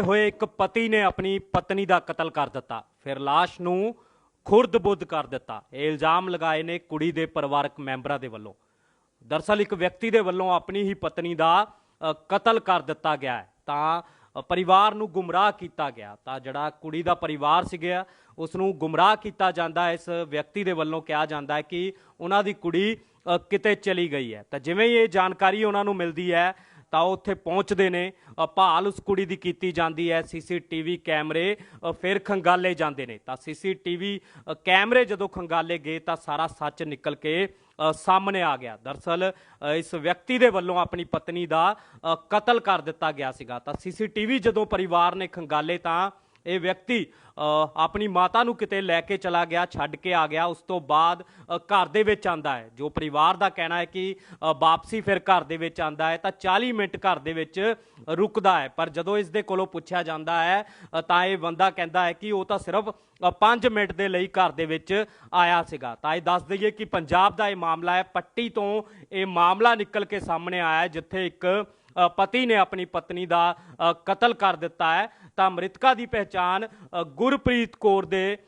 ਹੋਏ ਇੱਕ ਪਤੀ ਨੇ ਆਪਣੀ ਪਤਨੀ ਦਾ ਕਤਲ ਕਰ ਦਿੱਤਾ। ਫਿਰ ਲਾਸ਼ ਨੂੰ ਖੁਰਦ-ਬੁੱਧ ਕਰ ਦਿੱਤਾ। ਇਹ ਇਲਜ਼ਾਮ ਲਗਾਏ ਨੇ ਕੁੜੀ ਦੇ ਪਰਿਵਾਰਕ ਮੈਂਬਰਾਂ ਦੇ ਵੱਲੋਂ। ਦਰਸਲ ਇੱਕ ਵਿਅਕਤੀ ਦੇ ਵੱਲੋਂ ਆਪਣੀ ਹੀ ਪਤਨੀ ਦਾ ਕਤਲ ਕਰ ਦਿੱਤਾ ਗਿਆ ਤਾਂ ਪਰਿਵਾਰ ਨੂੰ ਗੁੰਮਰਾਹ ਕੀਤਾ ਗਿਆ। ਤਾਂ ਜਿਹੜਾ ਕੁੜੀ ਦਾ ਪਰਿਵਾਰ ਸੀਗਾ ਉਸ ਨੂੰ ਗੁੰਮਰਾਹ ਕੀਤਾ ਜਾਂਦਾ ਇਸ ਵਿਅਕਤੀ ਦੇ ਵੱਲੋਂ ਕਿਹਾ ਜਾਂਦਾ ਹੈ ਕਿ ਉਹਨਾਂ ਦੀ ਕੁੜੀ ਕਿਤੇ ਚਲੀ ਗਈ ਹੈ। ਤਾਂ ਜਿਵੇਂ ਹੀ ਇਹ ਜਾਣਕਾਰੀ ਉਹਨਾਂ ਨੂੰ ਮਿਲਦੀ ਹੈ ਤਾਂ ਉਹ ਉੱਥੇ ਪਹੁੰਚਦੇ ਨੇ। ਭਾਲ ਉਸ ਕੁੜੀ ਦੀ ਕੀਤੀ ਜਾਂਦੀ ਹੈ। ਸੀਸੀਟੀਵੀ ਕੈਮਰੇ ਫਿਰ ਖੰਗਾਲੇ ਜਾਂਦੇ ਨੇ। ਤਾਂ ਸੀਸੀਟੀਵੀ ਕੈਮਰੇ ਜਦੋਂ ਖੰਗਾਲੇ ਗਏ ਤਾਂ ਸਾਰਾ ਸੱਚ ਨਿਕਲ ਕੇ ਸਾਹਮਣੇ ਆ ਗਿਆ। ਦਰਸਲ ਇਸ ਵਿਅਕਤੀ ਦੇ ਵੱਲੋਂ ਆਪਣੀ ਪਤਨੀ ਦਾ ਕਤਲ ਕਰ ਦਿੱਤਾ ਗਿਆ ਸੀਗਾ। ਤਾਂ ਸੀਸੀਟੀਵੀ ਜਦੋਂ ਪਰਿਵਾਰ ਨੇ ਖੰਗਾਲੇ ਤਾਂ ਇਹ ਵਿਅਕਤੀ ਆਪਣੀ ਮਾਤਾ ਨੂੰ ਕਿਤੇ ਲੈ ਕੇ ਚਲਾ ਗਿਆ, ਛੱਡ ਕੇ ਆ ਗਿਆ, ਉਸ ਤੋਂ ਬਾਅਦ ਘਰ ਦੇ ਵਿੱਚ ਆਂਦਾ ਹੈ। ਜੋ ਪਰਿਵਾਰ ਦਾ ਕਹਿਣਾ ਹੈ ਕਿ ਵਾਪਸੀ ਫਿਰ ਘਰ ਦੇ ਵਿੱਚ ਆਂਦਾ ਹੈ, ਤਾਂ 40 ਮਿੰਟ ਘਰ ਦੇ ਵਿੱਚ ਰੁਕਦਾ ਹੈ। ਪਰ ਜਦੋਂ ਇਸ ਦੇ ਕੋਲੋਂ ਪੁੱਛਿਆ ਜਾਂਦਾ ਹੈ ਤਾਂ ਇਹ ਬੰਦਾ ਕਹਿੰਦਾ ਹੈ ਕਿ ਉਹ ਤਾਂ ਸਿਰਫ 5 ਮਿੰਟ ਦੇ ਲਈ ਘਰ ਦੇ ਵਿੱਚ ਆਇਆ ਸੀਗਾ। ਤਾਂ ਇਹ ਦੱਸ ਦਈਏ ਕਿ ਪੰਜਾਬ ਦਾ ਇਹ ਮਾਮਲਾ ਹੈ, ਪੱਟੀ ਤੋਂ ਇਹ ਮਾਮਲਾ ਨਿਕਲ ਕੇ ਸਾਹਮਣੇ ਆਇਆ ਜਿੱਥੇ ਇੱਕ ਪਤੀ ਨੇ ਆਪਣੀ ਪਤਨੀ ਦਾ ਕਤਲ ਕਰ ਦਿੱਤਾ ਹੈ। ਤਾਂ ਮ੍ਰਿਤਕਾ ਦੀ ਪਹਿਚਾਣ ਗੁਰਪ੍ਰੀਤ ਕੌਰ ਦੇ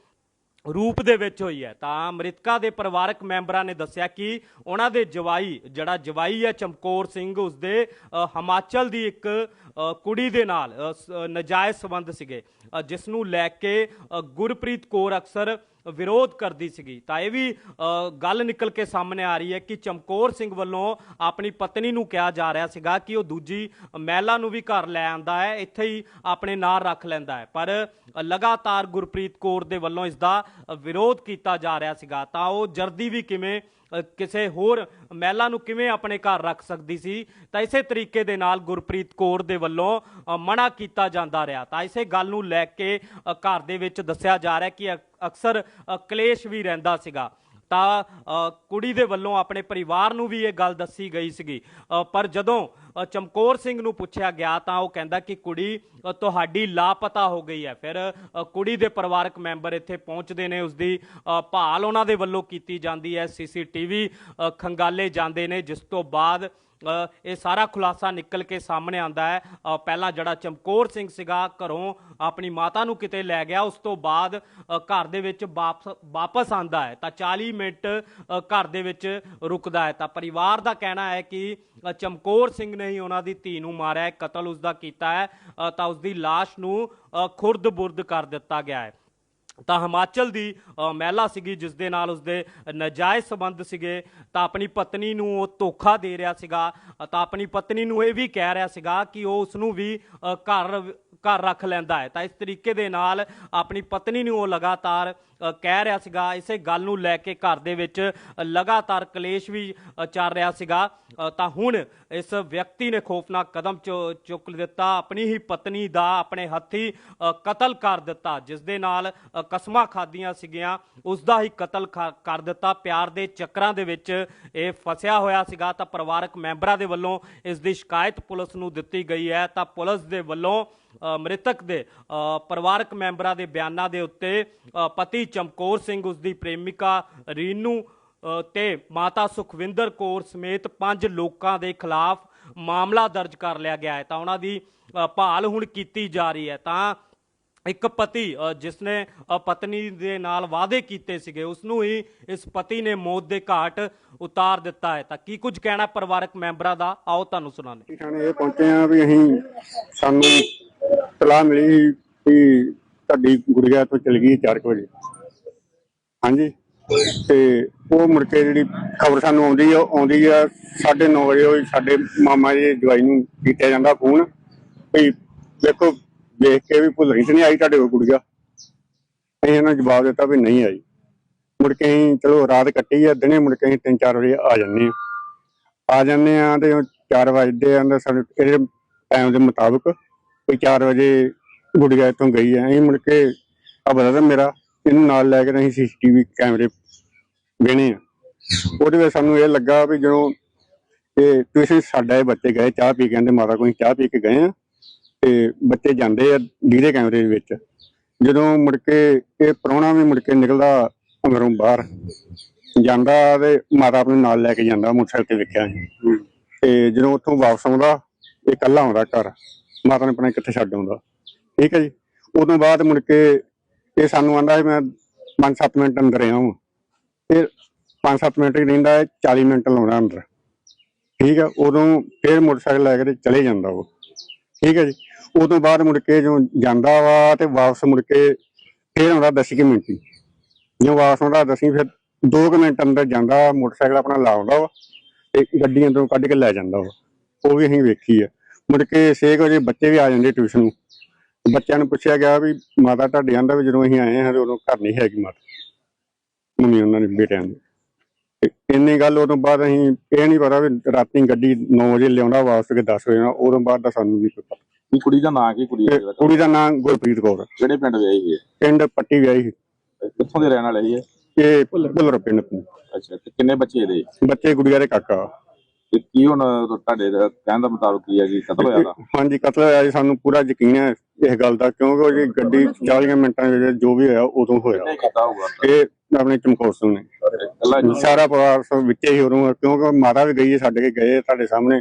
ਰੂਪ ਦੇ ਵਿੱਚ ਹੋਈ ਹੈ। ਤਾਂ ਮ੍ਰਿਤਕਾ ਦੇ ਪਰਿਵਾਰਕ ਮੈਂਬਰਾਂ ਨੇ ਦੱਸਿਆ ਕਿ ਉਹਨਾਂ ਦੇ ਜਵਾਈ, ਜਿਹੜਾ ਜਵਾਈ ਹੈ ਚਮਕੌਰ ਸਿੰਘ, ਉਸਦੇ ਹਿਮਾਚਲ ਦੀ ਇੱਕ ਕੁੜੀ ਦੇ ਨਾਲ ਸ- ਨਜਾਇਜ਼ ਸੰਬੰਧ ਸੀਗੇ। ਜਿਸ ਨੂੰ ਲੈ ਕੇ ਗੁਰਪ੍ਰੀਤ ਕੌਰ ਅਕਸਰ ਵਿਰੋਧ ਕਰਦੀ ਸੀਗੀ। ਤਾਂ ਇਹ ਵੀ ਗੱਲ ਨਿਕਲ ਕੇ ਸਾਹਮਣੇ ਆ ਰਹੀ ਹੈ ਕਿ ਚਮਕੌਰ ਸਿੰਘ ਵੱਲੋਂ ਆਪਣੀ ਪਤਨੀ ਨੂੰ ਕਿਹਾ ਜਾ ਰਿਹਾ ਸੀਗਾ ਕਿ ਉਹ ਦੂਜੀ ਮਹਿਲਾ ਨੂੰ ਵੀ ਘਰ ਲੈ ਆਂਦਾ ਹੈ, ਇੱਥੇ ਹੀ ਆਪਣੇ ਨਾਲ ਰੱਖ ਲੈਂਦਾ ਹੈ। ਪਰ ਲਗਾਤਾਰ ਗੁਰਪ੍ਰੀਤ ਕੌਰ ਦੇ ਵੱਲੋਂ ਇਸ ਦਾ ਵਿਰੋਧ ਕੀਤਾ ਜਾ ਰਿਹਾ ਸੀਗਾ। ਤਾਂ ਉਹ ਜਰਦੀ ਵੀ ਕਿਵੇਂ ਕਿਸੇ ਹੋਰ ਮਹਿਲਾ ਨੂੰ ਕਿਵੇਂ ਆਪਣੇ ਘਰ ਰੱਖ ਸਕਦੀ ਸੀ? ਤਾਂ ਇਸੇ ਤਰੀਕੇ ਦੇ ਨਾਲ ਗੁਰਪ੍ਰੀਤ ਕੌਰ ਦੇ ਵੱਲੋਂ ਮਨਾ ਕੀਤਾ ਜਾਂਦਾ ਰਿਹਾ। ਤਾਂ ਇਸੇ ਗੱਲ ਨੂੰ ਲੈ ਕੇ ਘਰ ਦੇ ਵਿੱਚ ਦੱਸਿਆ ਜਾ ਰਿਹਾ ਕਿ ਅਕ- ਅਕਸਰ ਕਲੇਸ਼ ਵੀ ਰਹਿੰਦਾ ਸੀਗਾ। ਤਾਂ ਕੁੜੀ ਦੇ ਵੱਲੋਂ ਆਪਣੇ ਪਰਿਵਾਰ ਨੂੰ ਵੀ ਇਹ ਗੱਲ ਦੱਸੀ ਗਈ ਸੀਗੀ। ਪਰ ਜਦੋਂ ਚਮਕੌਰ ਸਿੰਘ ਨੂੰ ਪੁੱਛਿਆ ਗਿਆ ਤਾਂ ਉਹ ਕਹਿੰਦਾ ਕਿ ਕੁੜੀ ਤੁਹਾਡੀ ਲਾਪਤਾ ਹੋ ਗਈ ਹੈ। ਫਿਰ ਕੁੜੀ ਦੇ ਪਰਿਵਾਰਕ ਮੈਂਬਰ ਇੱਥੇ ਪਹੁੰਚਦੇ ਨੇ ਉਸ ਦੀ ਭਾਲ ਉਹਨਾਂ ਦੇ ਵੱਲੋਂ ਕੀਤੀ ਜਾਂਦੀ ਹੈ। ਸੀਸੀਟੀਵੀ ਖੰਗਾਲੇ ਜਾਂਦੇ ਨੇ, ਜਿਸ ਤੋਂ ਬਾਅਦ ਇਹ ਸਾਰਾ ਖੁਲਾਸਾ ਨਿਕਲ ਕੇ ਸਾਹਮਣੇ ਆਂਦਾ ਹੈ। ਪਹਿਲਾਂ ਜਿਹੜਾ ਚਮਕੌਰ ਸਿੰਘ ਸੀਗਾ, ਘਰੋਂ ਆਪਣੀ ਮਾਤਾ ਨੂੰ ਕਿਤੇ ਲੈ ਗਿਆ। ਉਸ ਤੋਂ ਬਾਅਦ ਘਰ ਦੇ ਵਿੱਚ ਵਾਪਸ ਵਾਪਸ ਆਂਦਾ ਹੈ। ਤਾਂ 40 ਮਿੰਟ ਘਰ ਦੇ ਵਿੱਚ ਰੁਕਦਾ ਹੈ। ਤਾਂ ਪਰਿਵਾਰ ਦਾ ਕਹਿਣਾ ਹੈ ਕਿ ਚਮਕੌਰ ਸਿੰਘ ਨੇ ਹੀ ਉਹਨਾਂ ਦੀ ਧੀ ਨੂੰ ਮਾਰਿਆ ਹੈ। ਕਤਲ ਉਸ ਦਾ ਕੀਤਾ ਹੈ। ਤਾਂ ਉਸ ਦੀ ਲਾਸ਼ ਨੂੰ ਖੁਰਦ-ਬੁਰਦ ਕਰ ਦਿੱਤਾ ਗਿਆ ਹੈ। ਤਾਂ ਹਿਮਾਚਲ ਦੀ ਮਹਿਲਾ ਸੀਗੀ ਜਿਸ ਦੇ ਨਾਲ ਉਸਦੇ ਨਜਾਇਜ਼ ਸੰਬੰਧ ਸੀਗੇ। ਤਾਂ ਆਪਣੀ ਪਤਨੀ ਨੂੰ ਉਹ ਧੋਖਾ ਦੇ ਰਿਹਾ ਸੀਗਾ। ਤਾਂ ਆਪਣੀ ਪਤਨੀ ਨੂੰ ਇਹ ਵੀ ਕਹਿ ਰਿਹਾ ਸੀਗਾ ਕਿ ਉਹ ਉਸ ਨੂੰ ਵੀ ਘਰ ਘਰ ਰੱਖ ਲੈਂਦਾ ਹੈ। ਤਾਂ ਇਸ ਤਰੀਕੇ ਦੇ ਨਾਲ ਆਪਣੀ ਪਤਨੀ ਨੂੰ ਉਹ ਲਗਾਤਾਰ ਕਹਿ ਰਿਹਾ ਸੀਗਾ, ਇਸੇ ਗੱਲ ਨੂੰ ਲੈ ਕੇ ਘਰ ਦੇ ਵਿੱਚ ਲਗਾਤਾਰ ਕਲੇਸ਼ ਵੀ ਚੱਲ ਰਿਹਾ ਸੀਗਾ। ਤਾਂ ਹੁਣ ਇਸ ਵਿਅਕਤੀ ਨੇ ਖੌਫਨਾਕ ਕਦਮ ਚੁ- ਚੁੱਕ ਦਿੱਤਾ ਆਪਣੀ ਹੀ ਪਤਨੀ ਦਾ ਆਪਣੇ ਹੱਥੀ ਕਤਲ ਕਰ ਦਿੱਤਾ, ਜਿਸ ਦੇ ਨਾਲ ਕਸਮਾਂ ਖਾਦੀਆਂ ਸੀਗੀਆਂ। ਉਸ ਦਾ ਹੀ ਕਤਲ ਖਾ- ਕਰ ਦਿੱਤਾ। ਪਿਆਰ ਦੇ ਚੱਕਰਾਂ ਦੇ ਵਿੱਚ ਇਹ ਫਸਿਆ ਹੋਇਆ ਸੀਗਾ। ਤਾਂ ਪਰਿਵਾਰਕ ਮੈਂਬਰਾਂ ਦੇ ਵੱਲੋਂ ਇਸ ਦੀ ਸ਼ਿਕਾਇਤ ਪੁਲਿਸ ਨੂੰ ਦਿੱਤੀ ਗਈ ਹੈ। ਤਾਂ ਪੁਲਿਸ ਦੇ ਵੱਲੋਂ ਮ੍ਰਿਤਕ ਦੇ ਅ, ਪਰਿਵਾਰਕ ਮੈਂਬਰਾਂ ਦੇ ਬਿਆਨਾਂ ਦੇ ਉੱਤੇ ਪਤੀ ਚਮਕੌਰ ਸਿੰਘ ਉਸ ਦੀ ਪ੍ਰੇਮਿਕਾ ਰੀਨੂ ਤੇ ਮਾਤਾ ਸੁਖਵਿੰਦਰ ਕੌਰ ਸਮੇਤ ਪੰਜ ਲੋਕਾਂ ਦੇ ਖਿਲਾਫ ਮਾਮਲਾ ਦਰਜ ਕਰ ਲਿਆ ਗਿਆ ਹੈ। ਤਾਂ ਉਹਨਾਂ ਦੀ ਭਾਲ ਹੁਣ ਕੀਤੀ ਜਾ ਰਹੀ ਹੈ। ਤਾਂ ਇੱਕ ਪਤੀ ਜਿਸ ਨੇ ਪਤਨੀ ਦੇ ਨਾਲ ਵਾਅਦੇ ਕੀਤੇ ਸੀਗੇ ਉਸ ਨੂੰ ਹੀ ਇਸ ਪਤੀ ਨੇ ਮੌਤ ਦੇ ਘਾਟ ਉਤਾਰ ਦਿੱਤਾ ਹੈ। ਤਾਂ ਕੀ ਕੁਝ ਕਹਿਣਾ ਪਰਿਵਾਰਕ ਮੈਂਬਰਾਂ ਦਾ? ਆਓ ਤੁਹਾਨੂੰ ਸੁਣਾਉਂਦੇ ਇਹ ਪਹੁੰਚੇ ਆ ਵੀ ਅਸੀਂ ਸਾਨੂੰ ਸਲਾਹ ਮਿਲੀ ਵੀ ਤੁਹਾਡੀ ਗੁੜੀਆ ਤੋਂ ਚਲ ਗਈ 4 ਵਜੇ। ਹਾਂਜੀ। ਤੇ ਉਹ ਮੁੜ ਕੇ ਜਿਹੜੀ ਖਬਰ ਸਾਨੂੰ ਆਉਂਦੀ ਆ ਆਉਂਦੀ ਆ 9:30 ਵਜੇ ਉਹ ਸਾਡੇ ਮਾਮਾ ਜੀ ਜਵਾਈ ਨੂੰ ਕੀਤਾ ਜਾਂਦਾ ਫੋਨ ਵੀ ਦੇਖੋ ਦੇਖ ਕੇ ਵੀ ਭੁੱਲਣੀ ਤੇ ਨਹੀਂ ਆਈ ਤੁਹਾਡੇ ਕੋਲ ਗੁੜੀਆ। ਅਸੀਂ ਇਹਨਾਂ ਜਵਾਬ ਦਿੱਤਾ ਵੀ ਨਹੀਂ ਆਈ। ਮੁੜ ਕੇ ਅਸੀਂ ਚਲੋ ਰਾਤ ਕੱਟੀ ਆ, ਦਿਨੇ ਮੁੜ ਕੇ ਅਸੀਂ 3-4 ਵਜੇ ਆ ਜਾਂਦੇ ਆ। ਆ ਜਾਂਦੇ ਆ ਤੇ 4 ਵਜੇ ਆਂਦਾ ਸਾਡੇ ਟਾਈਮ ਦੇ ਮੁਤਾਬਕ ਵੀ 4 ਵਜੇ ਗੁੜੀਆ ਇੱਥੋਂ ਗਈ ਹੈ। ਅਸੀਂ ਮੁੜ ਕੇ ਆ ਬਰਦਰ ਮੇਰਾ, ਇਹਨੂੰ ਨਾਲ ਲੈ ਕੇ ਅਸੀਂ ਸੀਸੀਟੀਵੀ ਕੈਮਰੇ ਵੇਣੇ ਆ। ਉਹਦੇ ਵਿੱਚ ਸਾਨੂੰ ਇਹ ਲੱਗਾ ਵੀ ਜਦੋਂ ਇਹ ਤੁਸੀਂ ਸਾਡਾ ਇਹ ਬੱਚੇ ਗਏ, ਚਾਹ ਪੀ ਕੇ ਕਹਿੰਦੇ ਮਾਤਾ ਕੋਈ ਚਾਹ ਪੀ ਕੇ ਗਏ ਆ। ਤੇ ਬੱਚੇ ਜਾਂਦੇ ਆ ਡੀਰੇ ਕੈਮਰੇ ਦੇ ਵਿੱਚ। ਜਦੋਂ ਮੁੜ ਕੇ ਇਹ ਪ੍ਰਾਹੁਣਾ ਵੀ ਮੁੜ ਕੇ ਨਿਕਲਦਾ ਅੰਦਰੋਂ ਬਾਹਰ, ਜਾਂਦਾ ਤੇ ਮਾਤਾ ਆਪਣੇ ਨਾਲ ਲੈ ਕੇ ਜਾਂਦਾ ਮੋਟਰਸਾਈਕਲ ਤੇ ਵੇਖਿਆ। ਤੇ ਜਦੋਂ ਉੱਥੋਂ ਵਾਪਸ ਆਉਂਦਾ, ਇਹ ਇਕੱਲਾ ਆਉਂਦਾ ਘਰ। ਮਾਤਾ ਨੇ ਆਪਣੇ ਕਿੱਥੇ ਛੱਡ ਆਉਂਦਾ। ਠੀਕ ਹੈ ਜੀ? ਉਦੋਂ ਬਾਅਦ ਮੁੜ ਕੇ ਇਹ ਸਾਨੂੰ ਆਂਦਾ ਮੈਂ 5-7 ਮਿੰਟ ਅੰਦਰ ਆਇਆ ਹਾਂ ਫਿਰ 5-7 ਮਿੰਟ ਹੀ ਰਹਿੰਦਾ ਹੈ 40 ਮਿੰਟ ਲਾਉਂਦਾ ਅੰਦਰ। ਠੀਕ ਹੈ? ਉਦੋਂ ਫਿਰ ਮੋਟਰਸਾਈਕਲ ਲੈ ਕੇ ਚਲੇ ਜਾਂਦਾ ਉਹ। ਠੀਕ ਹੈ ਜੀ? ਉਦੋਂ ਬਾਅਦ ਮੁੜ ਕੇ ਜੋ ਜਾਂਦਾ ਵਾ ਤੇ ਵਾਪਸ ਮੁੜ ਕੇ ਫਿਰ ਆਉਂਦਾ 10 ਕੁ ਮਿੰਟ ਹੀ। ਜਦੋਂ ਵਾਪਸ ਆਉਂਦਾ ਦਸੀਂ ਫਿਰ 2 ਮਿੰਟ ਅੰਦਰ ਜਾਂਦਾ, ਮੋਟਰਸਾਈਕਲ ਆਪਣਾ ਲਾਉਂਦਾ ਵਾ ਤੇ ਗੱਡੀ ਤੋਂ ਕੱਢ ਕੇ ਲੈ ਜਾਂਦਾ ਵਾ। ਉਹ ਵੀ ਅਸੀਂ ਵੇਖੀ ਆ। ਮੁੜ ਕੇ 6 ਵਜੇ ਬੱਚੇ ਵੀ ਆ ਜਾਂਦੇ ਟਿਊਸ਼ਨ ਨੂੰ। ਬੱਚਿਆਂ ਨੂੰ ਪੁੱਛਿਆ ਗਿਆ ਵੀ ਮਾਤਾ ਤੁਹਾਡੇ ਆਂਦਾ ਵੀ ਜਦੋਂ ਅਸੀਂ ਆਏ ਹਾਂ ਤੇ ਉਦੋਂ ਘਰ ਨਹੀਂ ਹੈਗੀ ਮਾਤਾ। ਮੰਮੀ ਉਹਨਾਂ ਨੇ ਬੇਟਿਆਂ ਦੀ ਇੰਨੀ ਗੱਲ ਉਦੋਂ ਬਾਅਦ ਅਸੀਂ ਇਹ ਨਹੀਂ ਪਤਾ ਵੀ ਰਾਤੀ ਗੱਡੀ 9 ਵਜੇ ਲਿਆਉਂਦਾ ਵਾਪਸ ਕੇ 10 ਵਜੇ ਨਾਲ ਉਦੋਂ ਬਾਅਦ ਦਾ ਸਾਨੂੰ ਨਹੀਂ ਪਤਾ। ਕੀ ਕੁੜੀ ਦਾ ਨਾਂ ਕੀ ਕੁੜੀ ਦਾ? ਕੁੜੀ ਦਾ ਨਾਮ ਗੁਰਪ੍ਰੀਤ ਕੌਰ ਕਿਹੜੇ ਪਿੰਡ ਵਿਆਹੀ ਹੈ? ਪਿੰਡ ਪੱਟੀ ਵਿਆਹੀ ਸੀ ਕਿੱਥੋਂ ਦੇ ਰਹਿਣ ਵਾਲੇ ਇਹ? ਇਹ ਭੁੱਲਰ ਪਿੰਡ। ਤੋਂ। ਅੱਛਾ ਤੇ ਕਿੰਨੇ ਬੱਚੇ ਇਹਦੇ? ਬੱਚੇ ਗੁੜੀਆ ਦੇ ਕਾਕਾ। ਤੇ ਕੀ ਹੁਣ ਤੁਹਾਡੇ ਦਾ ਕਹਿਣ ਦਾ ਮੁਤਾਬਕ ਕੀ ਹੈ ਕਿ ਕਤਲ ਹੋਇਆ ਦਾ ਹਾਂਜੀ ਕਤਲ ਹੋਇਆ ਜੀ ਸਾਨੂੰ ਪੂਰਾ ਯਕੀਨ ਹੈ ਇਸ ਗੱਲ ਦਾ ਕਿਉਂਕਿ ਉਹ ਜੀ ਗੱਡੀ 40 ਮਿੰਟਾਂ ਵਿੱਚ ਜੋ ਵੀ ਹੋਇਆ ਉਦੋਂ ਹੋਇਆ। ਕਿੰਨੇ ਕੀਤਾ ਹੋਊਗਾ। ਇਹ ਆਪਣੇ ਚਮਕੌਰ ਸਿੰਘ ਨੇ। ਸਾਰਾ ਪਰਿਵਾਰ ਸਭ ਵਿੱਚੇ ਹੀ ਉਦੋਂ ਕਿਉਂਕਿ ਮਾਤਾ ਵੀ ਗਈ ਹੈ ਛੱਡ ਕੇ ਗਏ ਤੁਹਾਡੇ ਸਾਹਮਣੇ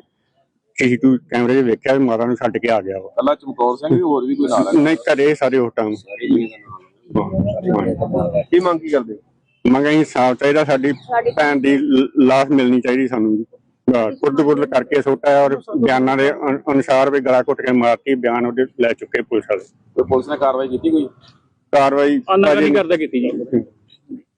ਸੀਸੀਟੀਵੀ ਕੈਮਰੇ 'ਚ ਵੇਖਿਆ ਵੀ ਮਾਤਾ ਨੂੰ ਛੱਡ ਕੇ ਆ ਗਿਆ ਵਾ। ਇਕੱਲਾ ਚਮਕੌਰ ਸਿੰਘ ਵੀ ਹੋਰ ਵੀ ਕੋਈ ਨਾਲ ਹੈ ਨਹੀਂ ਘਰੇ ਸਾਰੇ ਉਸ ਟਾਈਮ ਕੀ ਮੰਗ ਕੀ ਕਰਦੇ ਮੰਗਾ ਹੀ ਸਾਫ਼ ਚਾਹੀਦਾ ਸਾਡੀ ਭੈਣ ਦੀ ਲਾਸ਼ ਮਿਲਣੀ ਚਾਹੀਦੀ ਸਾਨੂੰ ਜੀ। ਕੁੱਦ ਕੁੱਦ ਕਰਕੇ ਸੁੱਟਿਆ ਔਰ ਬਿਆਨਾਂ ਦੇ ਅਨ- ਅਨੁਸਾਰ ਵੀ ਗਲਾ ਘੁੱਟ ਕੇ ਮਾਰਤੀ ਬਿਆਨ ਉਹਦੇ ਲੈ ਚੁੱਕੇ ਪੁਲਿਸ ਵਾਲੇ। ਕੋਈ ਪੁਲਿਸ ਨੇ ਕਾਰਵਾਈ ਕੀਤੀ ਕੋਈ? ਕਾਰਵਾਈ ਅਨਾਗਰੀ ਕਰਦਾ ਕੀਤੀ ਜੀ।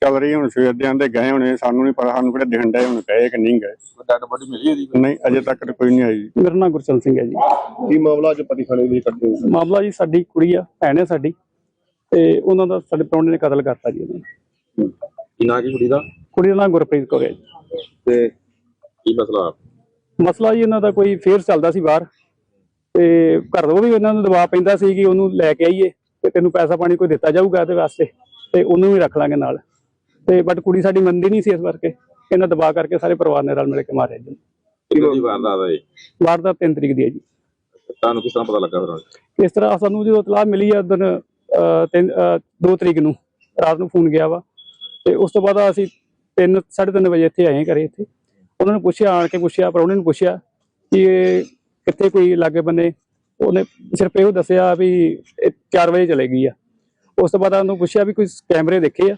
ਚੱਲ ਰਹੀ ਹੁਣ ਸਵੇਰ ਦੇ ਆਂਦੇ ਗਏ ਹੋਣੇ ਸਾਨੂੰ ਨਹੀਂ ਪਤਾ ਸਾਨੂੰ ਕਿਹੜੇ ਡਏ ਹੁਣ ਗਏ ਕਿ ਨਹੀਂ ਗਏ। ਡੈਡ ਬੋਡੀ ਮਿਲੀ ਕੋਈ? ਨਹੀਂ ਅਜੇ ਤੱਕ ਤਾਂ ਕੋਈ ਨਹੀਂ ਆਈ। ਮੇਰਾ ਨਾਮ ਗੁਰਚਰਨ ਸਿੰਘ ਹੈ ਜੀ। ਕੀ ਮਾਮਲਾ ਅੱਜ ਪਤੀ ਖਾਣੇ ਵਿੱਚ ਕੱਟੇ ਹੋਏ ਮਾਮਲਾ ਜੀ ਸਾਡੀ ਕੁੜੀ ਆ ਭੈਣ ਹੈ ਸਾਡੀ ਤੇ ਉਹਨਾਂ ਦਾ ਸਾਡੇ ਪ੍ਰਾਹੁਣੇ ਨੇ ਕਤਲ ਕਰਤਾ ਜੀ ਉਹਨਾਂ। ਨੂੰ ਕੀ ਨਾਂ ਕੀ ਕੁੜੀ ਦਾ? ਕੁੜੀ ਦਾ ਨਾਮ ਗੁਰਪ੍ਰੀਤ ਕੌਰ ਹੈ ਜੀ। ਤੇ ਕੀ ਮਸਲਾ ਮਸਲਾ ਜੀ ਉਹਨਾਂ ਦਾ ਕੋਈ ਫੇਰ ਚੱਲਦਾ ਸੀ ਬਾਹਰ ਤੇ ਘਰ ਤੋਂ ਵੀ ਉਹਨਾਂ ਨੂੰ ਦਬਾਅ ਪੈਂਦਾ ਸੀ ਕਿ ਉਹਨੂੰ ਲੈ ਕੇ ਆਈਏ ਤੇ ਤੈਨੂੰ ਪੈਸਾ ਪਾਣੀ ਕੋਈ ਦਿੱਤਾ ਜਾਊਗਾ ਇਹਦੇ ਵਾਸਤੇ ਤੇ ਉਹਨੂੰ ਵੀ ਰੱਖ ਲਾਂਗੇ ਨਾਲ। ਤੇ ਬਟ ਕੁੜੀ ਸਾਡੀ ਮੰਨਦੀ ਨਹੀਂ ਸੀ ਇਸ ਕਰਕੇ ਇਹਨਾਂ ਦਬਾਅ ਕਰਕੇ ਸਾਰੇ ਪਰਿਵਾਰ ਨੇ ਰਲ ਮਿਲ ਕੇ ਮਾਰਿਆ ਜੀ। ਕਿਹਦੀ ਵਾਰਦਾਤ ਹੈ? ਵਾਰਦਾਤ 3 ਤਰੀਕ ਦੀ ਹੈ ਜੀ। ਤੁਹਾਨੂੰ ਕਿਸ ਤਰ੍ਹਾਂ ਪਤਾ ਲੱਗਾ ਫਿਰ ਇਸ ਤਰ੍ਹਾਂ ਸਾਨੂੰ ਜਦੋਂ ਇਤਲਾਹ ਮਿਲੀ ਆ ਦਿਨ 2 ਤਰੀਕ ਨੂੰ ਰਾਤ ਨੂੰ ਫੋਨ ਗਿਆ ਵਾ ਤੇ ਉਸ ਤੋਂ ਬਾਅਦ ਅਸੀਂ 3 3:30 ਵਜੇ ਇੱਥੇ ਆਏ ਘਰੇ ਇੱਥੇ। ਉਹਨਾਂ ਨੂੰ ਪੁੱਛਿਆ ਆਣ ਕੇ ਪੁੱਛਿਆ ਪ੍ਰਾਹੁਣੇ ਨੂੰ ਪੁੱਛਿਆ ਕਿ ਇਹ ਕਿੱਥੇ ਕੋਈ ਲਾਗੇ ਬੰਨੇ ਉਹਨੇ ਸਿਰਫ ਇਹੋ ਦੱਸਿਆ ਵੀ ਇਹ 4 ਵਜੇ ਚਲੇ ਗਈ ਆ। ਉਸ ਤੋਂ ਬਾਅਦ ਉਹਨੂੰ ਪੁੱਛਿਆ ਵੀ ਕੋਈ ਕੈਮਰੇ ਦੇਖੇ ਆ?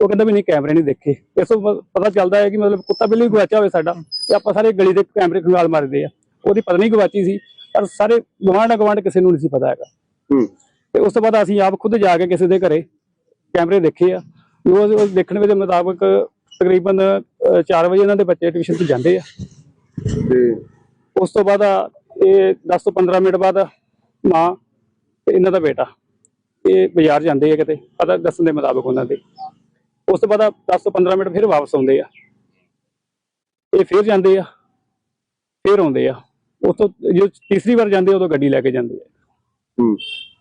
ਉਹ ਕਹਿੰਦਾ ਵੀ ਨਹੀਂ ਕੈਮਰੇ ਨਹੀਂ ਦੇਖੇ। ਇਸ ਤੋਂ ਪਤਾ ਚੱਲਦਾ ਹੈ ਕਿ ਮਤਲਬ ਕੁੱਤਾ ਬਿੱਲੀ ਵੀ ਗਵਾਚਿਆ ਹੋਵੇ ਸਾਡਾ ਤੇ ਆਪਾਂ ਸਾਰੇ ਗਲੀ ਦੇ ਕੈਮਰੇ ਖੰਗਾਲ ਮਾਰਦੇ ਆ। ਉਹਦੀ ਪਤਨੀ ਗਵਾਚੀ ਸੀ ਪਰ ਸਾਰੇ ਗਵਾਂਢ ਗਵਾਂਢ ਕਿਸੇ ਨੂੰ ਨਹੀਂ ਸੀ ਪਤਾ ਹੈਗਾ। ਤੇ ਉਸ ਤੋਂ ਬਾਅਦ ਅਸੀਂ ਆਪ ਖੁਦ ਜਾ ਕੇ ਕਿਸੇ ਦੇ ਘਰੇ ਕੈਮਰੇ ਦੇਖੇ ਆ। ਉਹ ਉਹ ਦੇਖਣ ਦੇ ਮੁਤਾਬਕ ਤਕਰੀਬਨ 4 ਵਜੇ ਇਹਨਾਂ ਦੇ ਬੱਚੇ ਟਿਊਸ਼ਨ ਤੇ ਜਾਂਦੇ ਆ। ਤੇ ਉਸ ਤੋਂ ਬਾਅਦ ਇਹ 10 ਤੋਂ 15 ਮਿੰਟ ਬਾਅਦ ਮਾਂ ਤੇ ਇਹਨਾਂ ਦਾ ਬੇਟਾ ਇਹ ਬਾਜ਼ਾਰ ਜਾਂਦੇ ਆ ਕਿਤੇ ਪਤਾ ਦੱਸਣ ਦੇ ਮੁਤਾਬਕ ਉਹਨਾਂ ਦੇ। ਉਸ ਤੋਂ ਬਾਅਦ ਆ 10 ਤੋਂ 15 ਮਿੰਟ ਫਿਰ ਵਾਪਸ ਆਉਂਦੇ ਆ। ਇਹ ਫਿਰ ਜਾਂਦੇ ਆ ਫਿਰ ਆਉਂਦੇ ਆ। ਉਸ ਤੋਂ ਜੋ ਤੀਸਰੀ ਵਾਰ ਜਾਂਦੇ ਉਦੋਂ ਗੱਡੀ ਲੈ ਕੇ ਜਾਂਦੇ ਆ।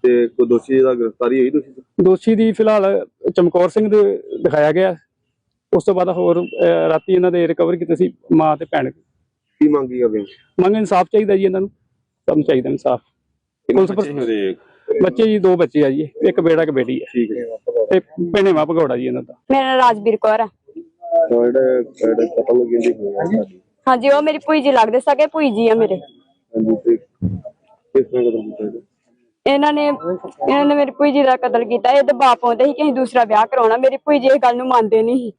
ਤੇ ਕੋਈ ਦੋਸ਼ੀ ਦਾ ਗ੍ਰਿਫਤਾਰੀ ਹੋਈ ਦੋਸ਼ੀ ਦੀ ਫਿਲਹਾਲ ਚਮਕੌਰ ਸਿੰਘ ਦੇ ਦਿਖਾਇਆ ਗਿਆ। ਉਸ ਤੋਂ ਬਾਅਦ ਹੋਰ ਅਹ, ਰਾਤੀ ਇਹਨਾਂ ਦੇ ਰਿਕਵਰ ਕੀਤੇ ਸੀ ਮਾਂ ਤੇ ਭੈਣ। ਕੀ ਮੰਗੀ ਕਰਦੇ ਮੰਗ ਇਨਸਾਫ ਚਾਹੀਦਾ ਜੀ ਇਹਨਾਂ ਨੂੰ। ਸਾਨੂੰ ਚਾਹੀਦਾ ਇਨਸਾਫ। ਪੁਲਿਸ ਪਰ- ਬੱਚੇ ਜੀ ਦੋ ਬੱਚੇ ਆ ਜੀ। ਇੱਕ ਬੇਟਾ ਇੱਕ ਬੇਟੀ ਹੈ ਠੀਕ ਹੈ। ਤੇ ਭੈਣੇਵਾ ਭਗੌੜਾ ਜੀ ਇਹਨਾਂ ਦਾ। ਮੇਰਾ ਨਾਂ ਰਾਜਵੀਰ ਕੌਰ ਕਤਲ ਗਿੰਦੀ ਹੋਈ ਹਾਂਜੀ ਉਹ ਮੇਰੀ ਭੂਈ ਜੀ ਲੱਗਦੇ ਸਕੇ ਭੂਈ ਜੀ ਆ ਮੇਰੇ। ਹਾਂਜੀ ਤੇ ਕਿਸ ਤਰ੍ਹਾਂ ਕਤਲ ਕੀਤਾ ਇਹਦਾ? ਇਹਨਾਂ ਨੇ ਇਹਨਾਂ ਨੇ ਮੇਰੀ ਭੂਈ ਜੀ ਦਾ ਕਤਲ ਕੀਤਾ। ਇਹ ਦਬਾਅ ਪਾਉਂਦੇ ਸੀ ਕਿ ਅਸੀਂ ਦੂਸਰਾ ਵਿਆਹ ਕਰਾਉਣਾ। ਮੇਰੀ ਭੂਈ ਜੀ ਇਹ ਗੱਲ ਨੂੰ ਮੰਨਦੇ ਨਹੀਂ ਸੀ।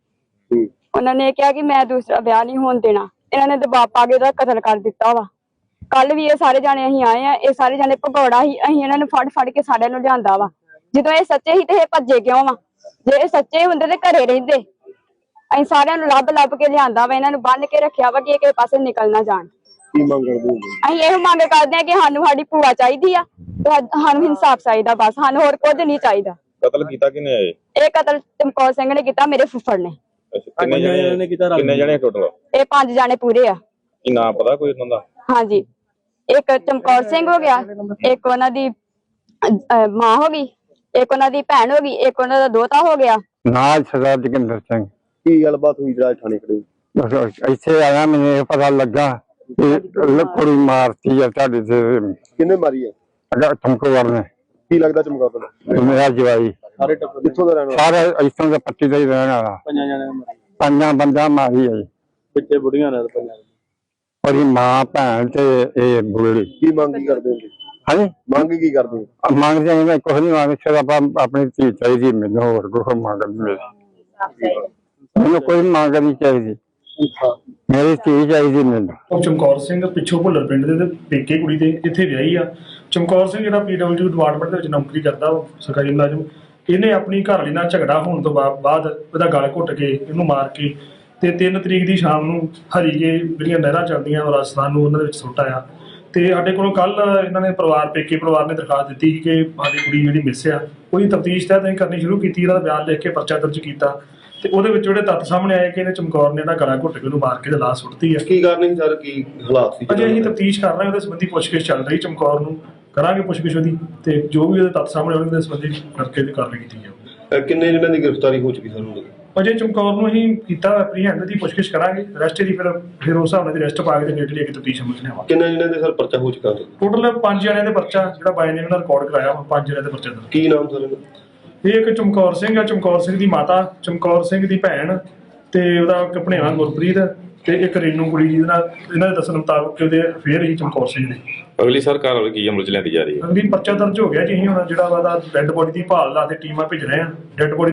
ਉਹਨਾਂ ਨੇ ਕਿਹਾ ਕਿ ਮੈਂ ਦੂਸਰਾ ਵਿਆਹ ਨਹੀਂ ਹੋਣ ਦੇਣਾ। ਇਹਨਾਂ ਨੇ ਦਬਾਅ ਪਾ ਕੇ ਉਹਦਾ ਕਤਲ ਕਰ ਦਿੱਤਾ ਵਾ। ਕੱਲ ਵੀ ਇਹ ਸਾਰੇ ਜਾਣੇ ਅਸੀਂ ਆਏ ਆ ਇਹ ਸਾਰੇ ਜਾਣੇ ਭਗੌੜਾ ਹੀ ਅਸੀਂ ਇਹਨਾਂ ਨੂੰ ਫੜ ਫੜ ਕੇ ਸਾਰਿਆਂ ਨੂੰ ਲਿਆਂਦਾ ਵਾ। ਜਦੋਂ ਇਹ ਸੱਚੇ ਸੀ ਤੇ ਇਹ ਭੱਜੇ ਕਿਉਂ ਵਾ? ਜੇ ਇਹ ਸੱਚੇ ਹੁੰਦੇ ਤੇ ਘਰੇ ਰਹਿੰਦੇ। ਅਸੀਂ ਸਾਰਿਆਂ ਨੂੰ ਲੱਭ ਲੱਭ ਕੇ ਲਿਆਂਦਾ ਵਾ ਇਹਨਾਂ ਨੂੰ ਬੰਨ ਕੇ ਰੱਖਿਆ ਵਾ ਕਿ ਇਹ ਕਿਸੇ ਪਾਸੇ ਨਿਕਲ ਨਾ ਜਾਣ। ਕੀ ਮੰਗ ਕਰਦੇ ਹੋ ਅਸੀਂ ਇਹ ਮੰਗ ਕਰਦੇ ਹਾਂ ਕਿ ਸਾਨੂੰ ਸਾਡੀ ਭੂਆ ਚਾਹੀਦੀ ਆ ਸਾਨੂੰ ਇਨਸਾਫ ਚਾਹੀਦਾ ਬਸ ਸਾਨੂੰ ਹੋਰ ਕੁਝ ਨਹੀਂ ਚਾਹੀਦਾ। ਕਤਲ ਕੀਤਾ ਕਿਨੇ ਆਏ ਇਹ ਕਤਲ ਚਮਕੌਰ ਸਿੰਘ ਨੇ ਕੀਤਾ ਮੇਰੇ ਫੁੱਫੜ ਨੇ। ਅੱਛਾ ਕਿੰਨੇ ਜਣੇ ਨੇ ਕੀਤਾ ਕਿੰਨੇ ਜਣੇ ਟੋਟਲ ਇਹ ਪੰਜ ਜਾਣੇ ਪੂਰੇ ਆ। ਕੀ ਨਾਮ ਪਤਾ ਕੋਈ ਉਹਨਾਂ ਦਾ? ਹਾਂਜੀ। ਇੱਕ ਚਮਕੌਰ ਸਿੰਘ ਹੋ ਗਿਆ ਇੱਕ ਉਹਨਾਂ ਦੀ ਮਾਂ ਹੋ ਗਈ ਇੱਕ ਉਹਨਾਂ ਦੀ ਭੈਣ ਹੋ ਗਈ ਇੱਕ ਉਹਨਾਂ ਦਾ ਦੋਤਾ ਹੋ ਗਿਆ। ਨਾਲ ਸਰਦਾਰ ਜਗਿੰਦਰ ਸਿੰਘ। ਕੀ ਗੱਲਬਾਤ ਹੋਈ ਜਿਹੜਾ ਥਾਣੇ ਖੜੇ? ਇੱਥੇ ਆਇਆ ਮੈਨੂੰ ਇਹ ਪਤਾ ਲੱਗਾ ਕਿ ਕੁੜੀ ਮਾਰਤੀ ਆ ਤੁਹਾਡੇ ਤੇ। ਕਿੰਨੇ ਮਾਰੀ ਹੈ ਅਗਾ ਤੁਮਕੋ ਵਰਨੇ ਕੀ ਲੱਗਦਾ ਚਮਕਾ ਤੁਹਾਨੂੰ ਮੇਰਾ ਜਵਾਈ। ਸਾਰੇ ਟੱਬਰ ਕਿੱਥੋਂ ਦਾ ਰਹਿਣ ਵਾਲਾ? ਸਾਰੇ ਇਸੋਂ ਦੇ ਪੱਟੀ ਦਾ ਹੀ ਰਹਿਣ ਵਾਲਾ। ਪੰਜਾਂ ਜਣੇ ਪੰਜਾਂ ਬੰਦਾ ਮਾਰੀ ਜੀ। ਪਿੱਛੇ ਬੁੜੀਆਂ ਨਾਲ ਪੰਜਾਂ ਉਹਦੀ ਮਾਂ ਭੈਣ ਤੇ ਇਹ ਬੁੜੀ ਕੀ ਮੰਗ ਕਰਦੇ ਹੋ? ਹਾਂਜੀ? ਮੰਗ ਕੀ ਕਰਦੇ ਹੋ? ਮੰਗਦੇ ਆਂ ਮੈਂ ਕੁਝ ਨਹੀਂ ਮੰਗਦੇ ਸਿਰ ਆਪਾਂ ਆਪਣੀ ਧੀ ਚਾਹੀਦੀ ਮੈਨੂੰ ਹੋਰ ਕੁਝ ਮੰਗ ਨਹੀਂ ਮੈਨੂੰ ਕੋਈ ਮੰਗ ਨਹੀਂ ਚਾਹੀਦੀ। ਮੇਰੀ ਧੀ ਚਾਹੀਦੀ ਮੈਨੂੰ। ਉਹ ਚਮਕੌਰ ਸਿੰਘ ਪਿੱਛੋਂ ਭੁੱਲਰ ਪਿੰਡ ਦੇ ਤੇ ਪੇਕੇ ਕੁੜੀ ਦੇ ਇੱਥੇ ਵਿਆਹੀ ਆ। ਚਮਕੌਰ ਸਿੰਘ ਜਿਹੜਾ ਪੀਡਬਲਯੂ ਡਿਪਾਰਟਮੈਂਟ ਦੇ ਵਿੱਚ ਨੌਕਰੀ ਕਰਦਾ, ਉਹ ਸਰਕਾਰੀ ਮੁਲਾਜ਼ਮ। ਇਹਨੇ ਆਪਣੀ ਘਰ ਨਾਲ ਝਗੜਾ ਹੋਣ ਤੋਂ ਬਾਅਦ ਉਹਦਾ ਗਲ ਘੁੱਟ ਕੇ ਇਹਨੂੰ ਮਾਰ ਕੇ ਤੇ 3 ਤਰੀਕ ਦੀ ਸ਼ਾਮ ਨੂੰ ਹਰੀਕੇ ਜਿਹੜੀਆਂ ਨਹਿਰਾਂ ਚੱਲਦੀਆਂ ਰਾਜਸਥਾਨ ਨੂੰ ਉਹਨਾਂ ਦੇ ਵਿੱਚ ਸੁੱਟ ਆਇਆ। ਤੇ ਸਾਡੇ ਕੋਲੋਂ ਕੱਲ ਇਹਨਾਂ ਨੇ ਪਰਿਵਾਰ, ਪੇਕੇ ਪਰਿਵਾਰ ਨੇ ਦਰਖਾਸਤ ਦਿੱਤੀ ਸੀ ਕਿ ਸਾਡੀ ਕੁੜੀ ਜਿਹੜੀ ਮਿਸ ਆ, ਉਹਦੀ ਤਫਤੀਸ਼ ਤਹਿਤ ਅਸੀਂ ਕਰਨੀ ਸ਼ੁਰੂ ਕੀਤੀ, ਇਹਦਾ ਬਿਆਨ ਲਿਖ ਕੇ ਪਰਚਾ ਦਰਜ ਕੀਤਾ। ਤੇ ਉਹਦੇ ਵਿੱਚ ਜਿਹੜੇ ਤੱਥ ਸਾਹਮਣੇ ਆਏ ਕਿ ਇਹਨੇ ਚਮਕੌਰ ਨੇ ਇਹਦਾ ਗਲਾ ਘੁੱਟ ਕੇ ਉਹਨੂੰ ਮਾਰ ਕੇ ਤੇ ਲਾਸ਼ ਸੁੱਟਤੀ ਆ ਕੀ ਕਾਰਨ ਸੀ ਸਰ? ਕੀ ਹਾਲਾਤ ਸੀ? ਅਜੇ ਅਸੀਂ ਤਫਤੀਸ਼ ਕਰ ਰਹੇ ਹਾਂ ਉਹਦੇ ਸੰਬੰਧੀ ਪੁੱਛਗਿੱਛ ਚੱਲ ਰਹੀ ਚਮਕੌਰ ਨੂੰ। ਕਰਾਂਗੇ ਪੁੱਛਗਿੱਛ ਉਹਦੀ ਤੇ ਜੋ ਵੀ ਉਹਦੇ ਤੱਥ ਸਾਹਮਣੇ ਆਉਣਗੇ ਉਹਦੇ ਸੰਬੰਧੀ ਕਰਕੇ ਤੇ ਕਾਰਵਾਈ ਕੀਤੀ ਜਾਊਗੀ। ਕਿੰਨੇ ਜਿਹਨਾਂ ਦੀ ਗ੍ਰਿਫਤਾਰੀ ਹੋ ਚੁੱਕੀ ਸਰ ਹੁਣ ਤੱਕ? ਅਜੇ ਚਮਕੌਰ ਨੂੰ ਅਸੀਂ ਕੀਤਾ ਐਪਰੀਹੈਂਡ ਦੀ ਪੁੱਛਗਿੱਛ ਕਰਾਂਗੇ। ਰੈਸਟ ਦੀ ਫਿਰ ਫਿਰ ਉਸ ਹਿਸਾਬ ਨਾਲ ਦੀ ਰੈਸਟ ਪਾ ਕੇ ਨੇੜਲੀ ਅੱਗੇ ਤਫਤੀਸ਼ ਚ ਲਿਆਵਾਂਗੇ ਕਿੰਨੇ ਜਿਹਨਾਂ ਦੇ ਸਰ ਪਰਚਾ ਹੋ ਚੁੱਕਾ? ਟੋਟਲ ਪੰਜ ਜਣਿਆਂ ਦੇ ਪਰਚਾ ਜਿਹੜਾ ਬਾਈ ਨੇ ਰਿਕਾਰਡ ਕਰਾਇਆ ਵਾ ਪੰਜ ਜਣਿਆਂ ਦੇ ਪਰਚੇ ਦਾ ਕੀ ਨਾਮ ਸਰ ਇਹਨਾਂ ਦਾ? ਇਹ ਇੱਕ ਚਮਕੌਰ ਸਿੰਘ ਆ ਚਮਕੌਰ ਸਿੰਘ ਦੀ ਮਾਤਾ ਚਮਕੌਰ ਸਿੰਘ ਦੀ ਭੈਣ ਤੇ ਉਹਦਾ ਇੱਕ ਭਣੇਵਾ ਗੁਰਪ੍ਰੀਤ ਤੇ ਇੱਕ ਰੇਨੂ ਕੁੜੀ ਜਿਹਦੇ ਨਾਲ ਇਹਨਾਂ ਦੇ ਦੱਸਣ ਮੁਤਾਬਕ ਕਿ ਉਹਦੇ ਅਫੇਅਰ ਹੀ ਚਮਕੌਰ ਸਿੰਘ ਦੇ ਅਗਲੀ ਸਰਕਾਰ ਵੱਲ ਕੀ ਅਮਲ ਚ ਜਾ ਰਹੀ ਹੈ? ਅਗਲੀ ਪਰਚਾ ਦਰਜ ਹੋ ਗਿਆ ਜੀ ਅਸੀਂ ਹੁਣ ਜਿਹੜਾ ਵਾ ਦਾ ਡੈੱਡ ਬੋਡੀ ਦੀ ਭਾਲ ਲਾ ਤੇ ਟੀਮਾਂ ਭੇਜ ਰਹੇ ਆ ਡੈੱਡ ਬੋਡੀ